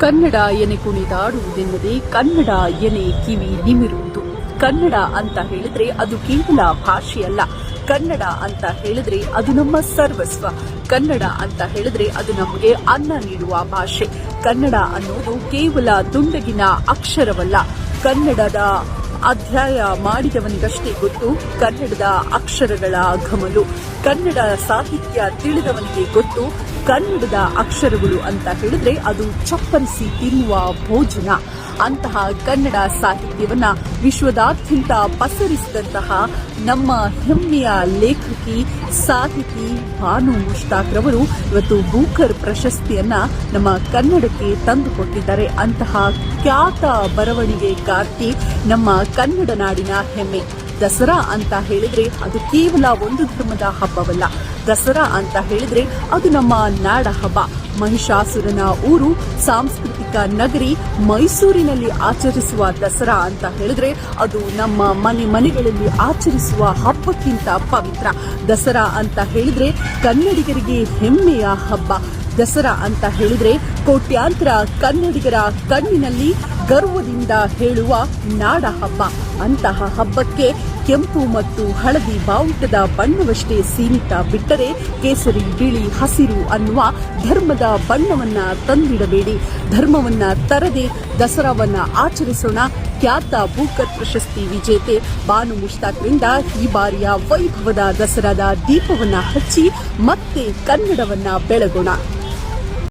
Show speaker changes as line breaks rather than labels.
ಕನ್ನಡ ಎನೆ ಕುಣಿದಾಡುವುದೆನ್ನದೇ ಕನ್ನಡ ಎನೆ ಕಿವಿ ನಿಮಿರುವುದು. ಕನ್ನಡ ಅಂತ ಹೇಳಿದ್ರೆ ಅದು ಕೇವಲ ಭಾಷೆಯಲ್ಲ ಕನ್ನಡ ಅಂತ ಹೇಳಿದ್ರೆ ಅದು ನಮ್ಮ ಸರ್ವಸ್ವ. ಕನ್ನಡ ಅಂತ ಹೇಳಿದ್ರೆ ಅದು ನಮಗೆ ಅನ್ನ ನೀಡುವ ಭಾಷೆ. ಕನ್ನಡ ಅನ್ನೋದು ಕೇವಲ ದುಂಡಗಿನ ಅಕ್ಷರವಲ್ಲ. ಕನ್ನಡದ ಅಧ್ಯಾಯ ಮಾಡಿದವನಿಗಷ್ಟೇ ಗೊತ್ತು. ಕನ್ನಡದ ಅಕ್ಷರಗಳ ಘಮಲು. ಕನ್ನಡ ಸಾಹಿತ್ಯ ತಿಳಿದವನಿಗೆ ಗೊತ್ತು. ಕನ್ನಡದ ಅಕ್ಷರಗಳು ಅಂತ ಹೇಳಿದ್ರೆ ಅದು ಚಪ್ಪರಿಸಿ ತಿನ್ನುವ ಭೋಜನ. ಅಂತಹ ಕನ್ನಡ ಸಾಹಿತ್ಯವನ್ನ ವಿಶ್ವದಾದ್ಯಂತ ಪಸರಿಸಿದಂತಹ ನಮ್ಮ ಹೆಮ್ಮೆಯ ಲೇಖಕಿ ಸಾಹಿತಿ ಭಾನು ಮುಷ್ತಾಕ್ ರವರು ಇವತ್ತು ಬೂಕರ್ ಪ್ರಶಸ್ತಿಯನ್ನ ನಮ್ಮ ಕನ್ನಡಕ್ಕೆ ತಂದುಕೊಟ್ಟಿದ್ದಾರೆ. ಅಂತಹ ಖ್ಯಾತ ಬರವಣಿಗೆಗಾರ್ತಿ ನಮ್ಮ ಕನ್ನಡ ನಾಡಿನ ಹೆಮ್ಮೆ. ದಸರಾ ಅಂತ ಹೇಳಿದ್ರೆ ಅದು ಕೇವಲ ಒಂದು ಧರ್ಮದ ಹಬ್ಬವಲ್ಲ ದಸರಾ ಅಂತ ಹೇಳಿದ್ರೆ ಅದು ನಮ್ಮ ನಾಡ ಹಬ್ಬ. ಮಹಿಷಾಸುರನ ಊರು, ಸಾಂಸ್ಕೃತಿಕ ನಗರಿ, ಮೈಸೂರಿನಲ್ಲಿ ಆಚರಿಸುವ ದಸರಾ ಅಂತ ಹೇಳಿದ್ರೆ ಅದು ನಮ್ಮ ಮನೆ ಮನೆಗಳಲ್ಲಿ ಆಚರಿಸುವ ಹಬ್ಬಕ್ಕಿಂತ ಪವಿತ್ರ. ದಸರಾ ಅಂತ ಹೇಳಿದ್ರೆ ಕನ್ನಡಿಗರಿಗೆ ಹೆಮ್ಮೆಯ ಹಬ್ಬ. ದಸರಾ ಅಂತ ಹೇಳಿದ್ರೆ ಕೋಟ್ಯಾಂತರ ಕನ್ನಡಿಗರ ಕಣ್ಣಿನಲ್ಲಿ ಗರ್ವದಿಂದ ಹೇಳುವ ನಾಡ ಹಬ್ಬ. ಅಂತಹ ಹಬ್ಬಕ್ಕೆ ಕೆಂಪು ಮತ್ತು ಹಳದಿ ಬಾವುಟದ ಬಣ್ಣವಷ್ಟೇ ಸೀಮಿತ ಬಿಟ್ಟರೆ ಕೇಸರಿ, ಬಿಳಿ, ಹಸಿರು ಅನ್ನುವ ಧರ್ಮದ ಬಣ್ಣವನ್ನ ತಂದಿಡಬೇಡಿ. ಧರ್ಮವನ್ನ ತರದೆ ದಸರಾವನ್ನ ಆಚರಿಸೋಣ. ಖ್ಯಾತ ಭೂಕರ್ ಪ್ರಶಸ್ತಿ ವಿಜೇತೆ ಬಾನು ಮುಷ್ತಾಕ್ರಿಂದ ಈ ಬಾರಿಯ ವೈಭವದ ದಸರಾದ ದೀಪವನ್ನ ಹಚ್ಚಿ ಮತ್ತೆ ಕನ್ನಡವನ್ನ ಬೆಳಗೋಣ.